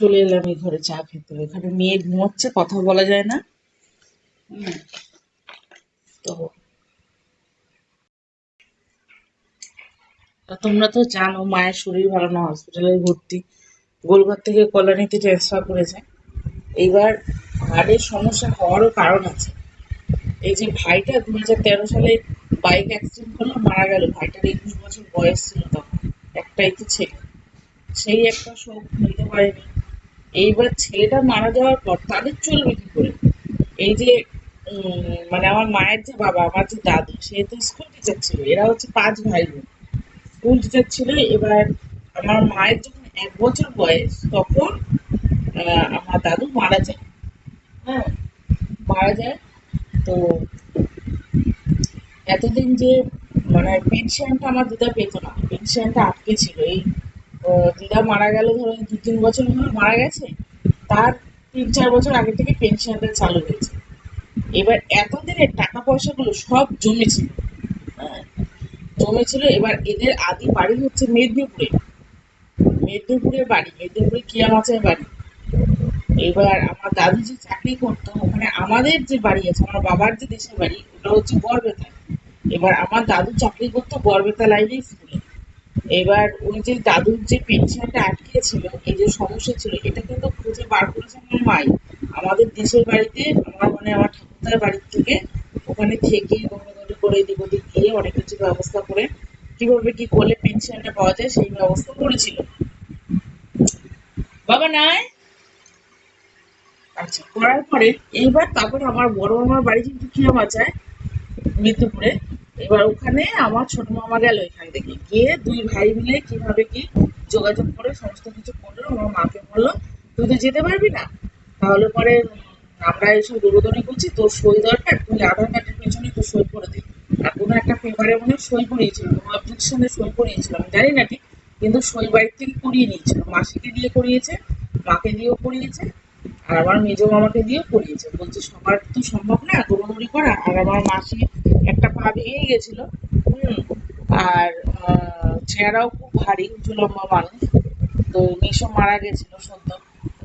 চলে এলাম এই ঘরে চা খেতে। এখানে মেয়ে ঘুমোচ্ছে কথা বলা যায় না। তো তোমরা তো জানো মায়ের শরীর ভালো না হসপিটালে ভর্তি। গোলঘর থেকে কল্যাণীতে ট্রান্সফার করেছে। এইবার হাড়ের সমস্যা হওয়ারও কারণ আছে। এই যে ভাইটা দু হাজার তেরো সালে বাইক অ্যাক্সিডেন্ট করল মারা গেল। ভাইটার একুশ বছর বয়স ছিল তখন। একটাই তো ছেলে। সেই একটা শোক নিতে পারেনি। এইবার ছেলেটা মারা যাওয়ার পর তাদের চলবে কি করে? এই যে মানে আমার মায়ের যে বাবা, আমার যে দাদু, সে তো স্কুল টিচার ছিল, এরা হচ্ছে পাঁচ ভাই বোন স্কুল টিচার ছিল, এবার আমার মায়ের যখন এক বছর বয়স, তখন আমার দাদু মারা যায়। হ্যাঁ মারা যায়। তো এতদিন যে মানে পেনশনটা আমার দিদা পেতো না পেনশনটা আটকে ছিল। এই দিদা মারা গেল ধরো দু তিন বছর হলো মারা গেছে তার তিন চার বছর আগে থেকে পেনশনটা চালু হয়েছে। এবার এতদিনের টাকা পয়সাগুলো সব জমেছিল হ্যাঁ, জমেছিল এবার এদের আদি বাড়ি হচ্ছে মেদিনীপুরে। মেদিনীপুরের বাড়ি মেদিনীপুরে কিয়া মাছের বাড়ি। এবার আমার দাদু যে চাকরি করতো ওখানে আমাদের যে বাড়ি আছে আমার বাবার যে দেশের বাড়ি ওটা হচ্ছে গড়বেতা এবার আমার দাদু চাকরি করতো গড়বেতা লাইনে স্কুলে এবার ওই যে দাদুর যে পেনশনটা আটকেছিল, এই যে সমস্যা ছিল, এটা কিন্তু খুঁজে বার করেছে আমার মাই আমাদের দেশের বাড়িতে, আমার মানে আমার ঠাকুরদার বাড়ির থেকে ওখানে থেকে দৌড়াদৌড়ি করে এদিক ওদিক গিয়ে অনেক কিছু ব্যবস্থা করে কীভাবে কি করলে পেনশনটা পাওয়া যায় সেই ব্যবস্থা করেছিল। বাবা নাই? আচ্ছা করার পরে এইবার তারপর আমার বড় মামার বাড়ি কিন্তু কি আমার খিয়ামাচায় মৃত্যুপুরে এবার ওখানে আমার ছোট মামা গেল এখান থেকে। গিয়ে দুই ভাই মিলে কীভাবে কি যোগাযোগ করে, সমস্ত কিছু করল। আমার মাকে বলল, তুই তো যেতে পারবি না? তাহলে পরে আমরা এইসব দৌড়দৌড়ি করছি, তোর সই দরকার, তুই আধার কার্ডের পেছনে তুই সই করে দে। আর কোনো একটা পেপারে মনে সই করিয়েছিল কোনো সই করিয়েছিল আমি জানি না ঠিক, কিন্তু সই বাড়ির থেকে করিয়ে নিয়েছিল মাসিকে দিয়ে করিয়েছে, মাকে দিয়েও করিয়েছে আর আমার মেজো মামাকে দিয়ে পড়িয়েছে। বলছে, সবার তো সম্ভব না, দৌড়াদৌড়ি করা। আর আমার মাসি একটা পা ভেঙে গেছিল। হুম, আর চেহারাও খুব ভারী, উঁচু লম্বা মানুষ। তো মেশো মারা গেছিল সদ্য।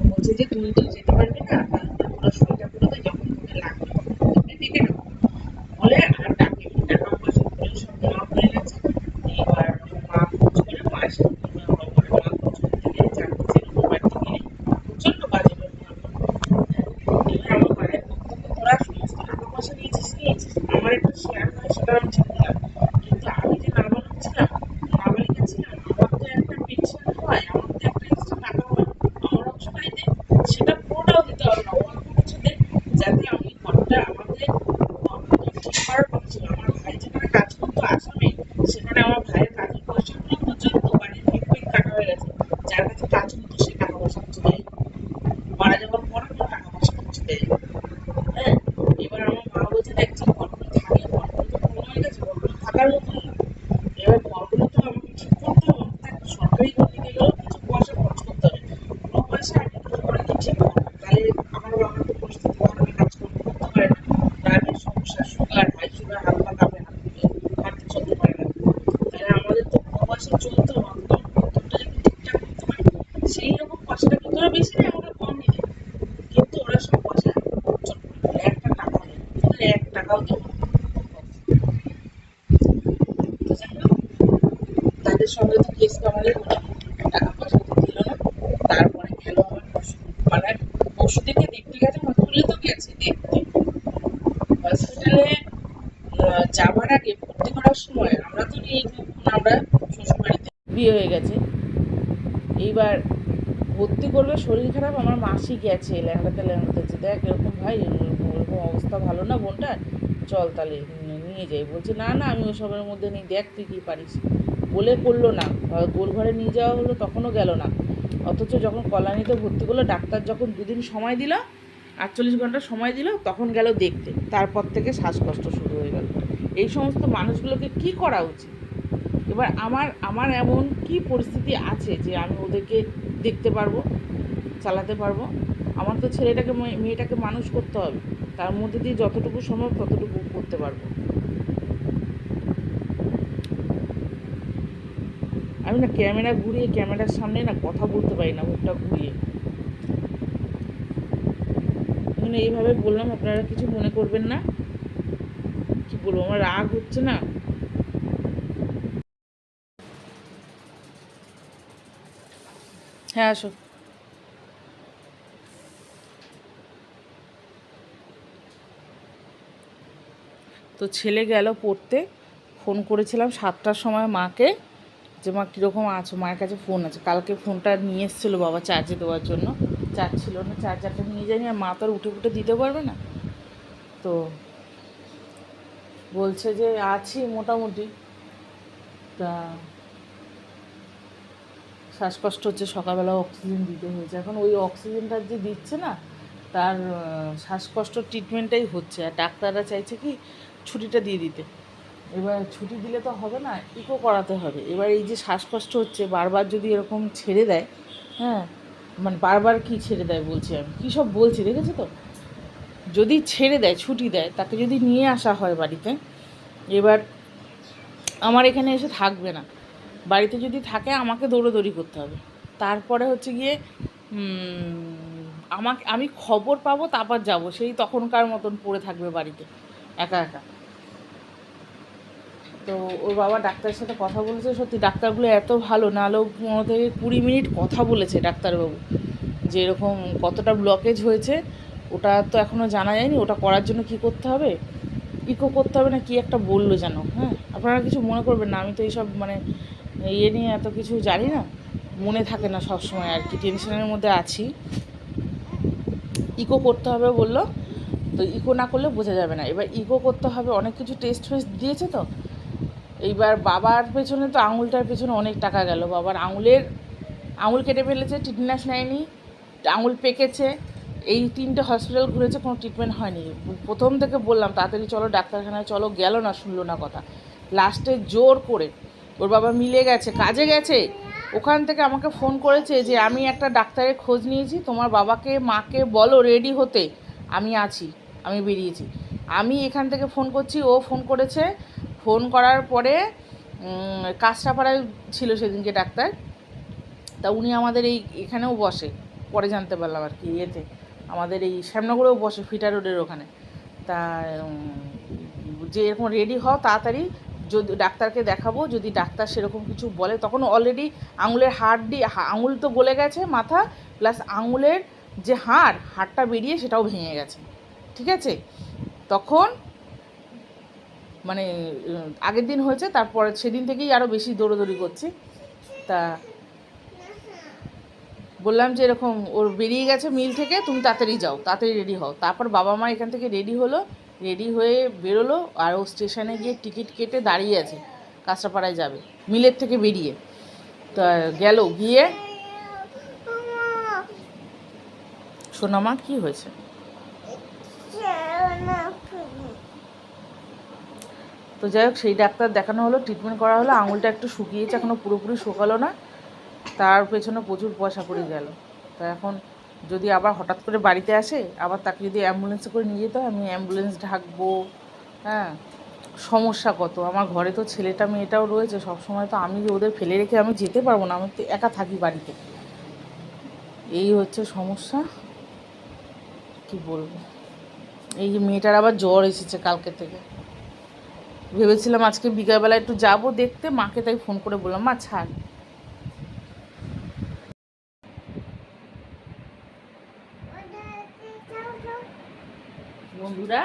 বলছে যে, তুমি তো যেতে পারবি না তাহলে পুরো শরীরটা করে দে যখন তোকে লাগবে তখন তোকে ডেকে নেব বলে আর ডাকে টাকা পয়সা করে সব জমা করে গেছে এবার মা খোঁজ করে মায়ের সাথে আমার মা খোঁজ করতে গিয়ে জানতে চাইল মোবাইল থেকে প্রচণ্ড বাজে ব্যবহার এবার আমার মায়ের বক্তব্য তোরা সমস্ত টাকা পয়সা নিয়েছিস নিয়েছিস আমার একটা শেয়ার হয় সেটা আমি ছিলাম কিন্তু আমি যে নাবালক ছিলাম নাবালিকা ছিলাম আমার তো একটা পেনশন হয় আমার তো একটা এক্সট্রা টাকা হয় আমার অংশ বাড়িতে সেটা পুরোটাও দিতে হবে না অল্প কিছু যাতে আমি ঘরটা আমাদের ঠিক করার কথা আমার ভাই যেখানে কাজ করতো আসামে সেখানে আমার ভাইয়ের কাজের পয়সাগুলো পর্যন্ত বাড়ির পিকপিক কাটা হয়ে গেছে যার কাছে কাজ করতো সে টাকা পয়সা কিছু দেয় মারা যাওয়ার পরে টাকা পয়সা কিছু দেয় হ্যাঁ এবার আমার মা বলছে যে ঘরগুলো থাকে ঘরগুলো তো পুরনো হয়ে গেছে ঘরগুলো থাকার মতো না এবার ঘরগুলো তো আমাকে ঠিক করতে হবে আমাকে তো একটা সরকারি ঘর নিতে গেলেও কিছু পয়সা খরচ করতে হবে পুরো পয়সা আমি কিছু করে দিয়ে ঠিক করব তাহলে আমার বাবার তো পরিস্থিতি খারাপ কাজ করতে করতে পারে না ডায়াবেটিস সমস্যা সুগার হাই সুগার হাত পা কাঁপে না হাঁটতে চলতে পারে না তাহলে আমাদের তো পুরো পয়সা চলতে হবে একদম প্রত্যেকটা যদি ঠিকঠাক করতে পারি সেই রকম পয়সাটা কিন্তু ওরা বেশি নেয় আমাকে কম নিতে কিন্তু ওরা সব পয়সা চট করে দেয়। একটা টাকা নেই এক টাকাও দেবে তাদের সঙ্গে তো কেস কামালি টাকা পয়সা তো দিল না। তারপরে গেল আমার মানে পশু থেকে দেখতে গেছে হসপিটালে তো গেছে দেখতে। হসপিটালে যাবার আগে ভর্তি করার সময় আমরা তো যখন আমরা শ্বশুর বাড়িতে বিয়ে হয়ে গেছে। এইবার ভর্তি করবে, শরীর খারাপ, আমার মাসি গেছে, ল্যাংড়াতে ল্যাংড়াতে। দেখ, এরকম ভাই এরকম অবস্থা, ভালো না বোনটার? চল তাহলে নিয়ে যাই। বলছে, না না, আমি ওসবের মধ্যে নেই। দেখ তুই কী পারিস। বলে করল না। গোল ঘরে নিয়ে যাওয়া হলো, তখনও গেল না। অথচ যখন কল্যাণীতে ভর্তি করল, ডাক্তার যখন দুদিন সময় দিল, আটচল্লিশ ঘণ্টা সময় দিল, তখন গেল দেখতে। তারপর থেকে শ্বাসকষ্ট শুরু হয়ে গেল। এই সমস্ত মানুষগুলোকে কি করা উচিত? এবার আমার আমার এমন কি পরিস্থিতি আছে যে আমি ওদেরকে দেখতে পারব, চালাতে পারব? আমার তো ছেলেটাকে, মেয়ে- মেয়েটাকে মানুষ করতে হবে। তার মধ্যে দিয়ে যতটুকু সম্ভব ততটুকু করতে পারব। আমি না ক্যামেরা ঘুরিয়ে, ক্যামেরার সামনে না কথা বলতে পারি না, মুখটা ঘুরিয়ে। মানে এইভাবে বললাম, আপনারা কিছু মনে করবেন না। কি বলব, আমার রাগ হচ্ছে না। হ্যাঁ আসো। তো ছেলে গেল পড়তে, ফোন করেছিলাম সাতটার সময় মাকে যে, মা, কীরকম আছো? মায়ের কাছে ফোন আছে। কালকে ফোনটা নিয়ে এসেছিল বাবা চার্জে দেওয়ার জন্য। চার্জ ছিল না চার্জারটা নিয়ে যায়নি আর মা তো আর উঠে উঠে দিতে পারবে না। তো বলছে যে, আছি মোটামুটি। তা শ্বাসকষ্ট হচ্ছে, সকালবেলা অক্সিজেন দিতে হয়েছে। এখন ওই অক্সিজেনটা যে দিচ্ছে না, তার শ্বাসকষ্ট ট্রিটমেন্টটাই হচ্ছে। আর ডাক্তাররা চাইছে কি ছুটিটা দিয়ে দিতে। এবার ছুটি দিলে তো হবে না ইকো করাতে হবে। এবার এই যে শ্বাসকষ্ট হচ্ছে, বারবার যদি এরকম ছেড়ে দেয় হ্যাঁ মানে বারবার কি ছেড়ে দেয় বলছি আমি? কী সব বলছি, দেখেছ তো? যদি ছেড়ে দেয়, ছুটি দেয়, তাকে যদি নিয়ে আসা হয় বাড়িতে, এবার আমার এখানে এসে থাকবে না। বাড়িতে যদি থাকে, আমাকে দৌড়োদৌড়ি করতে হবে। তারপরে হচ্ছে গিয়ে আমাকে, আমি খবর পাবো, তারপর যাব। সেই তখনকার মতন পড়ে থাকবে বাড়িতে, একা একা। তো ওর বাবা ডাক্তারের সাথে কথা বলেছে, সত্যি ডাক্তারগুলো এত ভালো নাহলেও পনেরো থেকে কুড়ি মিনিট কথা বলেছে ডাক্তারবাবু। যে এরকম কতটা ব্লকেজ হয়েছে, ওটা তো এখনও জানা যায়নি, ওটা করার জন্য কি করতে হবে? ইকো করতে হবে না, কি একটা বলল যেন হ্যাঁ? আপনারা কিছু মনে করবেন না, আমি তো এইসব মানে ইয়ে নিয়ে এত কিছু জানি না, মনে থাকে না সব সময় আর কি টেনশনের মধ্যে আছি। ইকো করতে হবে বলল, তো ইকো না করলে বোঝা যাবে না। এবার ইকো করতে হবে, অনেক কিছু টেস্ট ফেস্ট দিয়েছে তো এইবার বাবার পেছনে তো আঙুলটার পেছনে অনেক টাকা গেল। বাবার আঙুলের, আঙুল কেটে ফেলেছে টিটনাস নেয়নি, আঙুল পেকেছে, এই তিনটে হসপিটাল ঘুরেছে, কোনো ট্রিটমেন্ট হয়নি। প্রথম থেকে বললাম, তাড়াতাড়ি চলো ডাক্তারখানায়, চলো, গেল না, শুনলো না কথা। লাস্টে জোর করে ওর বাবা মিলে গেছে, কাজে গেছে। ওখান থেকে আমাকে ফোন করেছে যে, আমি একটা ডাক্তারের খোঁজ নিয়েছি, তোমার বাবাকে, মাকে বলো রেডি হতে। আমি আছি, আমি বেরিয়েছি। আমি এখান থেকে ফোন করছি, ও ফোন করেছে ফোন করার পরে উম, কাঁচরাপাড়ায় ছিল সেদিনকে ডাক্তার। তা উনি আমাদের এই এখানেও বসে পরে জানতে পারলাম আর কি ইয়েতে। আমাদের এই শ্যামনগরেও বসে ফিটা রোডের ওখানে। তা যে এরকম রেডি হও তাড়াতাড়ি যদি ডাক্তারকে দেখাবো যদি ডাক্তার সেরকম কিছু বলে তখন অলরেডি আঙুলের হাড়টি আঙুল তো গলে গেছে মাথা প্লাস আঙুলের যে হাড় হাড়টা বেরিয়ে সেটাও ভেঙে গেছে। ঠিক আছে? তখন মানে আগের দিন হয়েছে, তারপরে সেদিন থেকেই আরও বেশি দৌড়োদৌড়ি করছি। তা বললাম যে এরকম, ওর বেরিয়ে গেছে মিল থেকে, তুমি তাড়াতাড়ি যাও, তাড়াতাড়ি রেডি হও। তারপর বাবা মা এখান থেকে রেডি হলো, রেডি হয়ে বেরোলো, আর ও স্টেশনে গিয়ে টিকিট কেটে দাঁড়িয়ে আছে কাঁচরাপাড়ায় যাবে, মিলের থেকে বেরিয়ে। তা গেল, গিয়ে সোনামা, কি হয়েছে? তো যাই হোক, সেই ডাক্তার দেখানো হলো ট্রিটমেন্ট করা হলো, আঙুলটা একটু শুকিয়েছে এখনও পুরোপুরি শুকালো না। তার পেছনে প্রচুর পয়সা পড়ে গেল। তা এখন যদি আবার হঠাৎ করে বাড়িতে আসে, আবার তাকে যদি অ্যাম্বুলেন্সে করে নিয়ে যেতে হয়, আমি অ্যাম্বুলেন্স ঢাকবো হ্যাঁ? সমস্যা কত? আমার ঘরে তো ছেলেটা, মেয়েটাও রয়েছে সব সময় তো আমি ওদের ফেলে রেখে আমি যেতে পারব না, আমি তো একা থাকি বাড়িতে। এই হচ্ছে সমস্যা। কি বলব? এই যে মেয়েটার আবার জ্বর এসেছে কালকে থেকে। ভেবেছিলাম আজকে বিকালবেলা একটু যাব দেখতে, মাকে তাই ফোন করে বললাম, মা, ছাড়। বন্ধুরা?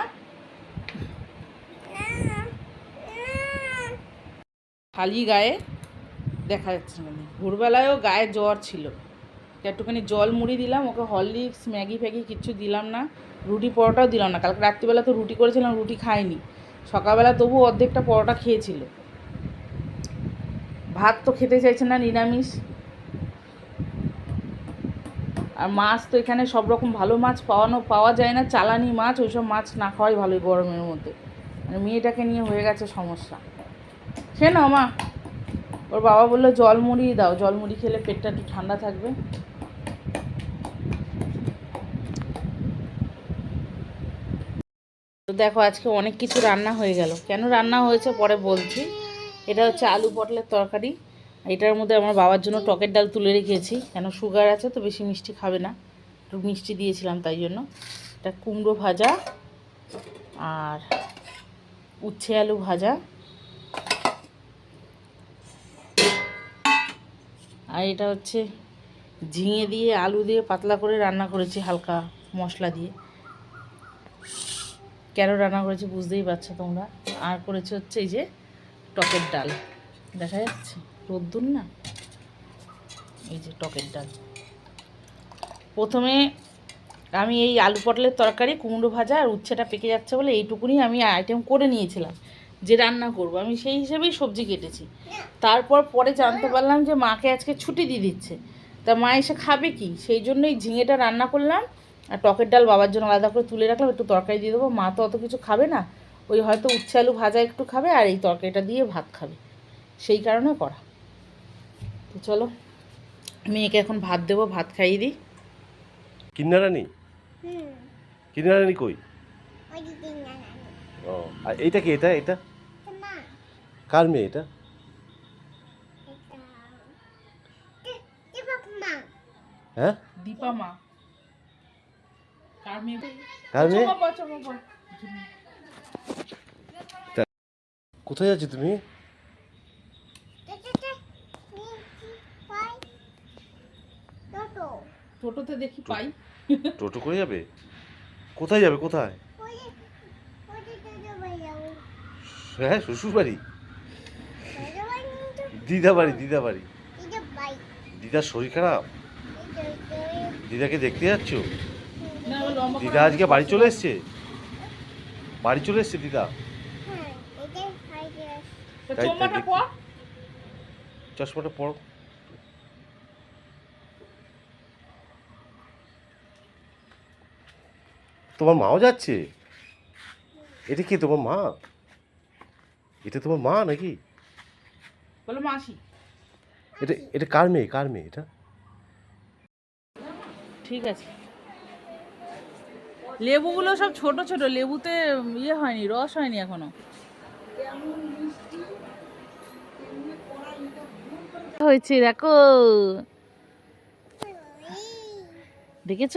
খালি গায়ে দেখা যাচ্ছে না ভোরবেলায়ও গায়ে জ্বর ছিল। একটুখানি জল মুড়ি দিলাম, ওকে হরলিক্স ম্যাগি ফ্যাগি কিচ্ছু দিলাম না, রুটি পরোটাও দিলাম না। কালকে রাত্রিবেলা তো রুটি করেছিলাম, রুটি খাইনি। সকালবেলা তবু অর্ধেকটা পরোটা খেয়েছিল। ভাত তো খেতে চাইছে না, নিরামিষ। আর মাছ তো এখানে সব রকম ভালো মাছ পাওয়ানো, পাওয়া যায় না, চালানি মাছ, ওইসব মাছ না খাওয়াই ভালো গরমের মধ্যে। মানে মেয়েটাকে নিয়ে হয়ে গেছে সমস্যা। খেয়ে নাও মা। ওর বাবা বলল জল মুড়ি দাও জল মুড়ি খেলে পেটটা একটু ঠান্ডা থাকবে। তো দেখো আজকে অনেক কিছু রান্না হয়ে গেল। কেন রান্না হয়েছে পরে বলছি। এটা হচ্ছে আলু পটলের তরকারি। এটার মধ্যে আমার বাবার জন্য টকের ডাল তুলে রেখেছি। কেন সুগার আছে তো বেশি মিষ্টি খাবে না। একটু মিষ্টি দিয়েছিলাম তাই জন্য। এটা কুমড়ো ভাজা আর উচ্ছে আলু ভাজা। আর এটা হচ্ছে ঝিঙে দিয়ে, আলু দিয়ে পাতলা করে রান্না করেছি হালকা মশলা দিয়ে। কেন রান্না করেছি বুঝতেই পারছ তোমরা? আর করেছি হচ্ছে এই যে টকের ডাল। দেখা যাচ্ছে? রোদ্দুর না? এই যে টকের ডাল। প্রথমে আমি এই আলু পটলের তরকারি, কুমড়ো ভাজা আর উচ্ছেটা পেকে যাচ্ছে বলে এইটুকুনি আমি আইটেম করে নিয়েছিলাম যে রান্না করব। আমি সেই হিসেবেই সবজি কেটেছি। তারপর পরে জানতে পারলাম যে মাকে আজকে ছুটি দিয়ে দিচ্ছে। তা মা এসে খাবে কি? সেই জন্যই ঝিঙেটা রান্না করলাম। আর টকের ডাল বাবার জন্য আলাদা করে তুলে রাখলাম একটু তরকারি দিয়ে দেবো। মা তো অত কিছু খাবে না ওই হয়তো উচ্ছে আলু ভাজা একটু খাবে আর এই তরকারিটা দিয়ে ভাত খাবে। সেই কারণে করা। তো চলো মেয়েকে এখন ভাত দেবো ভাত খাইয়ে দিই। কিন্নারানি? হুম। কিন্নারানি কই? ও আর এইটা কি এটা এটা? মা। কার মেয়ে এটা? এটা এবার মা। হ্যাঁ? দীপা মা কার মেয়ে কার মেয়ে চমা পা, চমা পা। কোথায় যাচ্ছ তুমি? টোটো টোটোতে দেখি পাই। টোটো করে যাবে? কোথায় যাবে কোথায়? হ্যাঁ শ্বশুর বাড়ি দিদা বাড়ি দিদা বাড়ি দিদার শরীর খারাপ? দিদাকে দেখতে যাচ্ছ না আবার লম্বা করে দিদা আজকে বাড়ি চলে এসছে? বাড়ি চলে এসছে দিদা? হ্যাঁ চশমাটা পড়ো তোমার মাও যাচ্ছে? এটা কি তোমার মা? এটা তোমার মা নাকি? বলো মাসি। এটা এটা কার মেয়ে কার মেয়ে এটা? ঠিক আছে। লেবুগুলো সব ছোট ছোট, লেবুতে ইয়ে হয়নি, রস হয়নি এখনও। হয়েছে, দেখো। দেখেছ?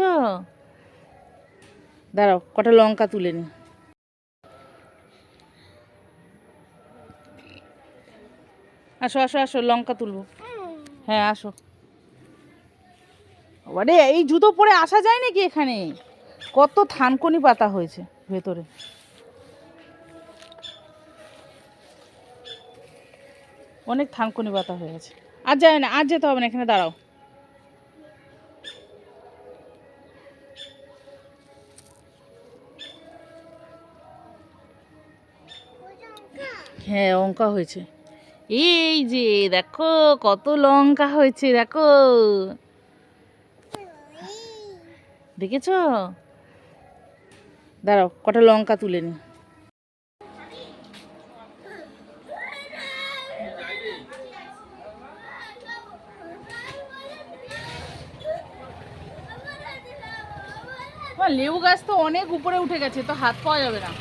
দাঁড়াও, কটা লঙ্কা তুলে নি। আসো আসো আসো, লঙ্কা তুলবো। হ্যাঁ আসো। আরে, এই জুতো পরে আসা যায় নাকি এখানে? কত থানকনি পাতা হয়েছে ভেতরে। অনেক থানকনি পাতা হয়ে গেছে। আর যায় না, আর যেতে হবে না, এখানে দাঁড়াও। হ্যাঁ লঙ্কা হয়েছে। এই যে, দেখো, কত লঙ্কা হয়েছে, দেখো। দেখেছ? দাঁড়াও, কটা লঙ্কা তুলে নি। লেবু গাছ তো অনেক উপরে উঠে গেছে, তো হাত পাওয়া যাবে না।